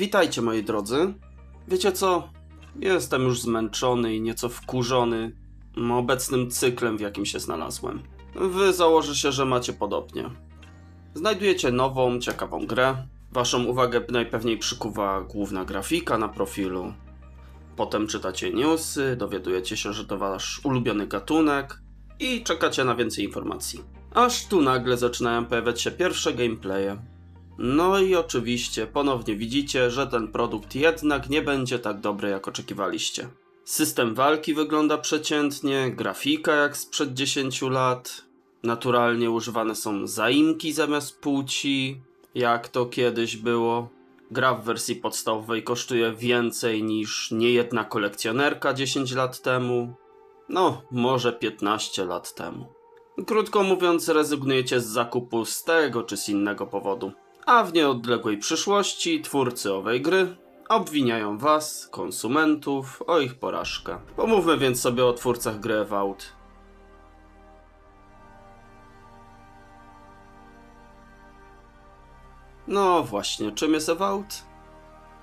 Witajcie moi drodzy. Wiecie co? Jestem już zmęczony i nieco wkurzony obecnym cyklem, w jakim się znalazłem. Wy założę się, że macie podobnie. Znajdujecie nową, ciekawą grę. Waszą uwagę najpewniej przykuwa główna grafika na profilu. Potem czytacie newsy, dowiadujecie się, że to wasz ulubiony gatunek i czekacie na więcej informacji. Aż tu nagle zaczynają pojawiać się pierwsze gameplaye. No i oczywiście ponownie widzicie, że ten produkt jednak nie będzie tak dobry jak oczekiwaliście. System walki wygląda przeciętnie, grafika jak sprzed 10 lat. Naturalnie używane są zaimki zamiast płci, jak to kiedyś było. Gra w wersji podstawowej kosztuje więcej niż niejedna kolekcjonerka 10 lat temu. No, może 15 lat temu. Krótko mówiąc, rezygnujecie z zakupu z tego czy z innego powodu. A w nieodległej przyszłości twórcy owej gry obwiniają was, konsumentów, o ich porażkę. Pomówmy więc sobie o twórcach gry Evout. No właśnie, czym jest Evout?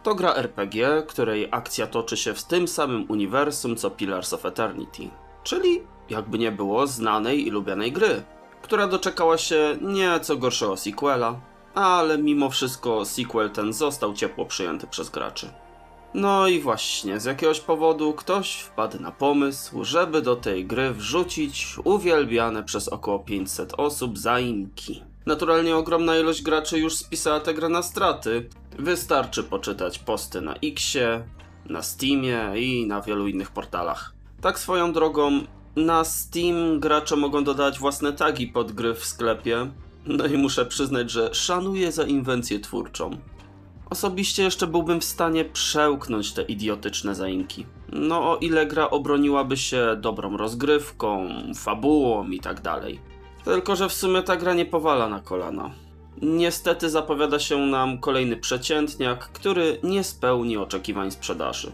To gra RPG, której akcja toczy się w tym samym uniwersum co Pillars of Eternity, czyli jakby nie było znanej i lubianej gry, która doczekała się nieco gorszego sequela, ale mimo wszystko sequel ten został ciepło przyjęty przez graczy. No i właśnie, z jakiegoś powodu ktoś wpadł na pomysł, żeby do tej gry wrzucić uwielbiane przez około 500 osób zaimki. Naturalnie ogromna ilość graczy już spisała tę grę na straty. Wystarczy poczytać posty na Xie, na Steamie i na wielu innych portalach. Tak swoją drogą, na Steam gracze mogą dodać własne tagi pod gry w sklepie. No i muszę przyznać, że szanuję za inwencję twórczą. Osobiście jeszcze byłbym w stanie przełknąć te idiotyczne zaimki. No o ile gra obroniłaby się dobrą rozgrywką, fabułą i tak dalej. Tylko, że w sumie ta gra nie powala na kolana. Niestety zapowiada się nam kolejny przeciętniak, który nie spełni oczekiwań sprzedaży.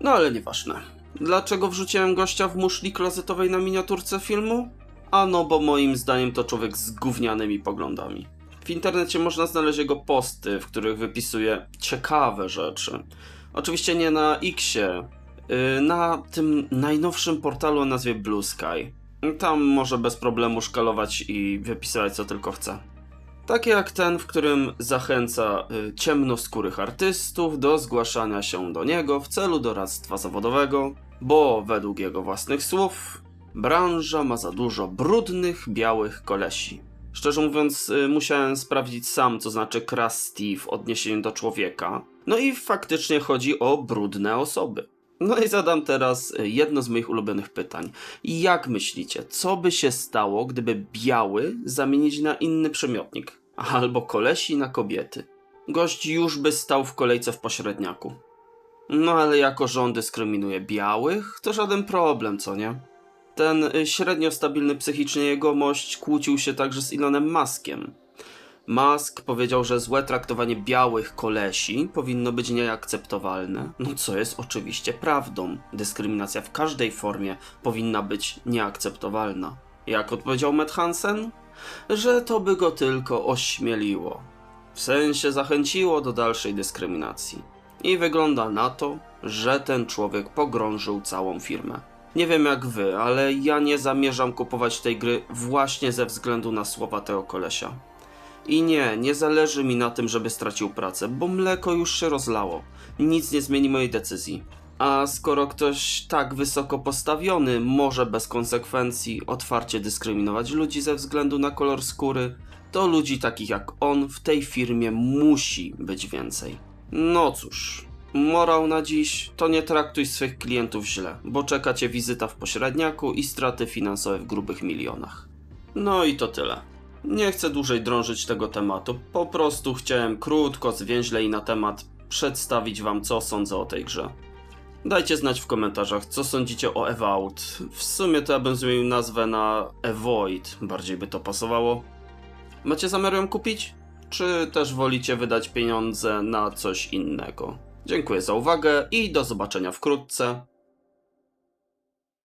No ale nieważne. Dlaczego wrzuciłem gościa w muszli klozetowej na miniaturce filmu? Ano, bo moim zdaniem to człowiek z gównianymi poglądami. W internecie można znaleźć jego posty, w których wypisuje ciekawe rzeczy. Oczywiście nie na Xie, yy, na tym najnowszym portalu o nazwie Blue Sky. Tam może bez problemu szkalować i wypisywać co tylko chce. Takie jak ten, w którym zachęca y, ciemnoskórych artystów do zgłaszania się do niego w celu doradztwa zawodowego, bo według jego własnych słów branża ma za dużo brudnych, białych kolesi. Szczerze mówiąc, y, musiałem sprawdzić sam, co znaczy crusty w odniesieniu do człowieka. No i faktycznie chodzi o brudne osoby. No i zadam teraz y, jedno z moich ulubionych pytań. Jak myślicie, co by się stało, gdyby biały zamienić na inny przymiotnik? Albo kolesi na kobiety? Gość już by stał w kolejce w pośredniaku. No ale jako on dyskryminuje białych, to żaden problem, co nie? Ten y, średnio stabilny psychicznie jegomość kłócił się także z Elonem Muskiem. Musk powiedział, że złe traktowanie białych kolesi powinno być nieakceptowalne, no co jest oczywiście prawdą. Dyskryminacja w każdej formie powinna być nieakceptowalna. Jak odpowiedział Matt Hansen? Że to by go tylko ośmieliło. W sensie zachęciło do dalszej dyskryminacji. I wygląda na to, że ten człowiek pogrążył całą firmę. Nie wiem jak wy, ale ja nie zamierzam kupować tej gry właśnie ze względu na słowa tego kolesia. I nie, nie zależy mi na tym, żeby stracił pracę, bo mleko już się rozlało. Nic nie zmieni mojej decyzji. A skoro ktoś tak wysoko postawiony może bez konsekwencji otwarcie dyskryminować ludzi ze względu na kolor skóry, to ludzi takich jak on w tej firmie musi być więcej. No cóż, morał na dziś to nie traktuj swych klientów źle, bo czeka cię wizyta w pośredniaku i straty finansowe w grubych milionach. No i to tyle. Nie chcę dłużej drążyć tego tematu, po prostu chciałem krótko, zwięźle i na temat przedstawić wam co sądzę o tej grze. Dajcie znać w komentarzach, co sądzicie o Evout. W sumie to ja bym zmienił nazwę na Evoid, bardziej by to pasowało. Macie zamiar ją kupić? Czy też wolicie wydać pieniądze na coś innego? Dziękuję za uwagę i do zobaczenia wkrótce.